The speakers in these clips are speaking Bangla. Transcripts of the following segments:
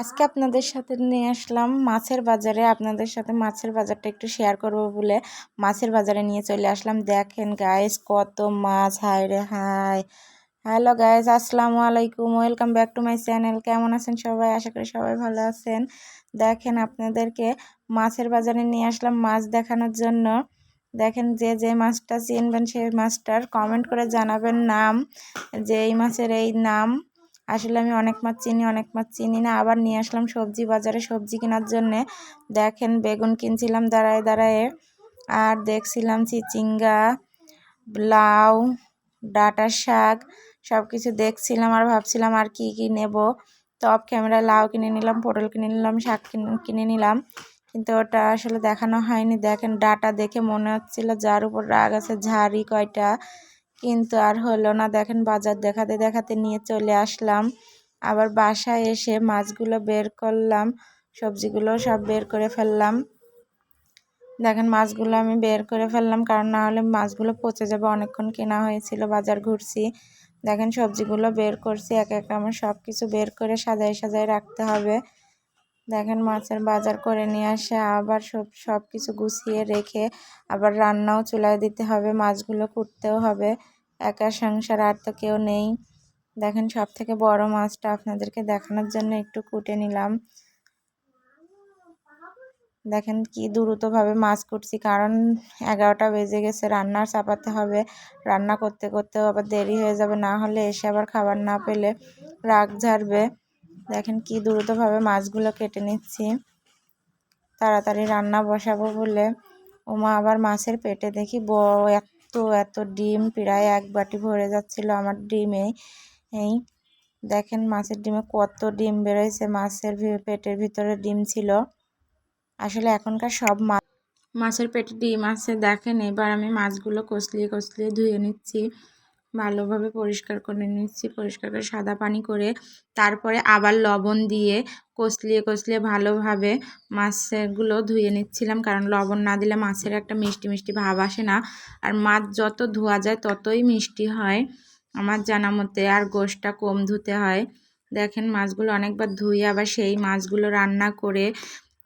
আজকে আপনাদের সাথে নিয়ে আসলাম মাছের বাজারে। আপনাদের সাথে মাছের বাজারটা একটু শেয়ার করব বলে। মাছের বাজারে নিয়ে চলে আসলাম। দেখেন গাইস কত মাছ হাই রে হাই হ্যালো গাইস আসসালামু আলাইকুম। Welcome back to my channel কেমন আছেন সবাই? আশা করি সবাই ভালো আছেন। দেখেন আপনাদেরকে মাছের বাজারে নিয়ে আসলাম মাছ দেখানোর জন্য। দেখেন যে যে মাছটা চিনবেন সেই মাছটার কমেন্ট করে জানাবেন নাম। যে এই মাছের এই নাম। আসলে আমি অনেক মাছ চিনি, অনেক মাছ চিনি না। আবার নিয়ে আসলাম সবজি বাজারে। সবজি কেনার জন্যে দেখেন বেগুন কিনছিলাম দাঁড়ায় দাঁড়ায়। আর দেখছিলাম চিচিঙ্গা, লাউ, ডাটা শাক সব কিছু দেখছিলাম আর ভাবছিলাম আর কি কি নেব। টপ ক্যামেরা, লাউ কিনে নিলাম, পটল কিনে নিলাম, শাক কিনে নিলাম। কিন্তু ওটা আসলে দেখানো হয়নি। দেখেন ডাটা দেখে মনে হচ্ছিল যার উপর রাগ আছে, ঝাড়ি কয়টা। কিন্তু আর হলো না। দেখেন বাজার দেখাতে দেখাতে নিয়ে চলে আসলাম। আবার বাসায় এসে মাছগুলো বের করলাম, সবজিগুলো সব বের করে ফেললাম। দেখেন মাছগুলো আমি বের করে ফেললাম, কারণ না হলে মাছগুলো পচে যাবে। অনেকক্ষণ কেনা হয়েছিল, বাজার ঘুরছি। দেখেন সবজিগুলো বের করছি, এক এক আমার সব কিছু বের করে সাজায় সাজায় রাখতে হবে। দেখেন মাছের বাজার করে নিয়ে আসে, আবার সব সব কিছু গুছিয়ে রেখে আবার রান্নাও চুলায় দিতে হবে, মাছগুলো কুটতেও হবে। একা সংসার, আর তো কেউ নেই। দেখেন সব থেকে বড় মাছটা আপনাদেরকে দেখানোর জন্য একটু কুটে নিলাম। দেখেন কি দ্রুতভাবে মাছ কুটছি, কারণ এগারোটা বেজে গেছে, রান্নার চাপাতে হবে, রান্না করতে করতেও আবার দেরি হয়ে যাবে, না হলে এসে আবার খাবার না পেলে রাগ ঝাড়বে। দেখেন কি দ্রুতভাবে মাছগুলো কেটে নিচ্ছি। তাড়াতাড়ি রান্না বসাবো বলে ওমা আবার মাছের পেটে দেখি বড় এত এত ডিম, প্রায় এক বাটি ভরে যাচ্ছিল আমার ডিমে। এই দেখেন মাছের ডিমে কত ডিম বেরোয়ছে, মাছের পেটের ভিতরে ডিম ছিল। আসলে এখনকার সব মাছ মাছের পেটে ডিম আছে, দেখেন এবার আমি মাছগুলো কষলিয়ে কষলিয়ে ধুয়ে নিচ্ছি। ভালোভাবে পরিষ্কার করে নিচ্ছি, পরিষ্কার করে সাদা পানি করে তারপরে আবার লবণ দিয়ে কষলিয়ে কষলিয়ে ভালোভাবে মাছগুলো ধুয়ে নিচ্ছিলাম। কারণ লবণ না দিলে মাছের একটা মিষ্টি মিষ্টি ভাব আসে না। আর মাছ যত ধোয়া যায় ততই মিষ্টি হয় আমার জানা মতে। আর গোশটা কম ধুতে হয়। দেখেন মাছগুলো অনেকবার ধুয়ে আবার সেই মাছগুলো রান্না করে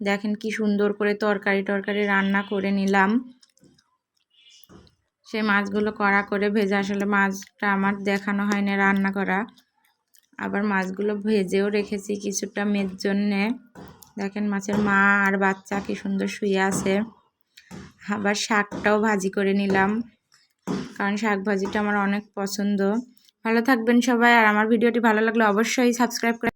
দেখেন কি সুন্দর করে তরকারি টরকারি রান্না করে নিলাম। সেই মাছগুলো কড়া করে ভেজে, আসলে মাছটা আমার দেখানো হয় না রান্না করা। আবার মাছগুলো ভেজেও রেখেছি কিছুটা মেয়ের জন্যে দেখেন মাছের মা আর বাচ্চা কি সুন্দর শুয়ে আছে। আবার শাকটাও ভাজি করে নিলাম, কারণ শাক ভাজিটা আমার অনেক পছন্দ। ভালো থাকবেন সবাই, আর আমার ভিডিওটি ভালো লাগলে অবশ্যই সাবস্ক্রাইব করে